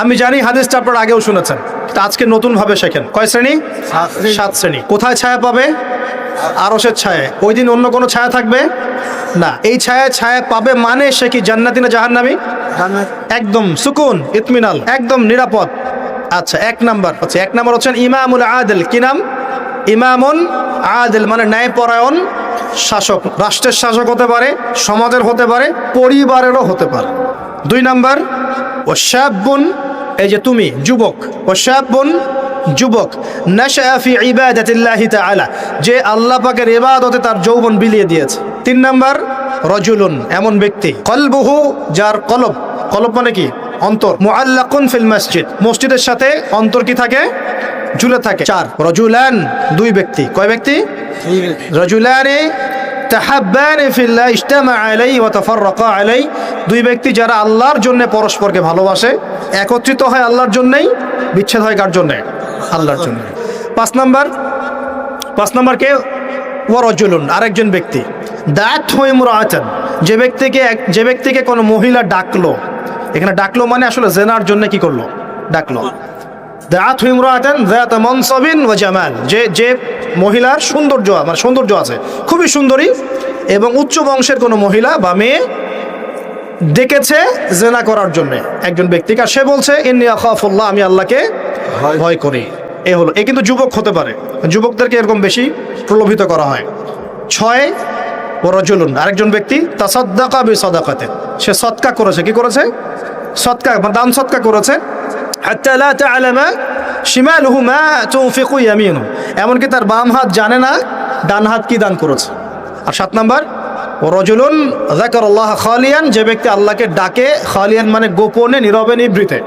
আমি জানি হাদিসটা আপনারা আগেও শুনেছেন। তা আজকে নতুন ভাবে শেখেন। কয় শ্রেণি? সাত শ্রেণি। কোথায় ছায়া পাবে? আরসের ছায়া ওই দিন অন্য কোনো ছায়া থাকবে? না এই ছায়া ছায়া পাবে মানে সে কি জান্নাতি না জাহান্নামী? একদম সুকুন ইতমিনাল একদম নিরাপদ। আচ্ছা এক নাম্বার। হচ্ছে এক নাম্বার হচ্ছেন ইমামুল আদেল। কি নাম? ইমামুন আদেল মানে ন্যায়পরায়ণ শাসক। রাষ্ট্রের শাসক হতে পারে সমাজের হতে পারে পরিবারেরও হতে পারে। দুই নাম্বার ও শাবুন এই যে তুমি যুবক ও শাবুন যুবক নাশাফি ইবাদাতিল্লাহি তাআলা যে আল্লাহ পাকের ইবাদতে তার যৌবন বিলিয়ে দিয়েছে। তিন নাম্বার রজুলুন এমন ব্যক্তি। কলবহু যার কলব কলব মানে কি? অন্তর। মুআল্লাকুন ফিল মসজিদ। মসজিদের সাথে অন্তর কি থাকে? ঝুলে থাকে। চার রজুলান দুই ব্যক্তি। কয় ব্যক্তি। রজুলানে তাহাব্বানে ফিল্লাহ, ইজতামা আলাই ওয়া তাফাররাকা আলাই দুই ব্যক্তি যারা আল্লাহর জন্য পরস্পরকে ভালোবাসে, একত্রিত হয় আল্লাহর জন্যই, বিচ্ছেদ হয় কার জন্যে? আল্লাহর জন্য। পাঁচ নাম্বার পাঁচ নাম্বার কে? ও রজুলুন, আরেকজন ব্যক্তি। দাঁত হয়ে মুরাচান যে ব্যক্তিকে এক- যে ব্যক্তিকে কোনো মহিলা ডাকলো, এখানে ডাকলো মানে আসলে জেনার জন্য কি করল? ডাকলো। দাঁত মুরাচান দাঁত মনসবিন ও জামাল। যে যে মহিলার সৌন্দর্য মানে সৌন্দর্য আছে খুবই সুন্দরী এবং উচ্চ বংশের কোনো মহিলা বা মেয়ে ডেকেছে জেনা করার জন্য একজন ব্যক্তিকে। আর সে বলছে ইন্নি আখাফুল্লাহ আমি আল্লাহকে ভয়। করি। এ হলো এ কিন্তু যুবক হতে পারে। যুবকদেরকে এরকম বেশি প্রলোভিত করা হয়। ছয় রজুলুন আরেকজন ব্যক্তি তাসাদ্দাকা বি সদাকাতে সে সৎকা করেছে কি করেছে? সৎকা মানে দান সৎকা করেছে। হাত্তা লা তা'লামা শিমালুহু মা তুনফিকু ইয়ামিনু এমনকি তার বাম হাত জানে না, ডান হাত কি দান করেছে। আর সাত নাম্বার রজুলুন যাকার আল্লাহ খালিয়ান, যে ব্যক্তি আল্লাহকে ডাকে, খালিয়ান মানে গোপনে, নীরবে, নিবৃতে।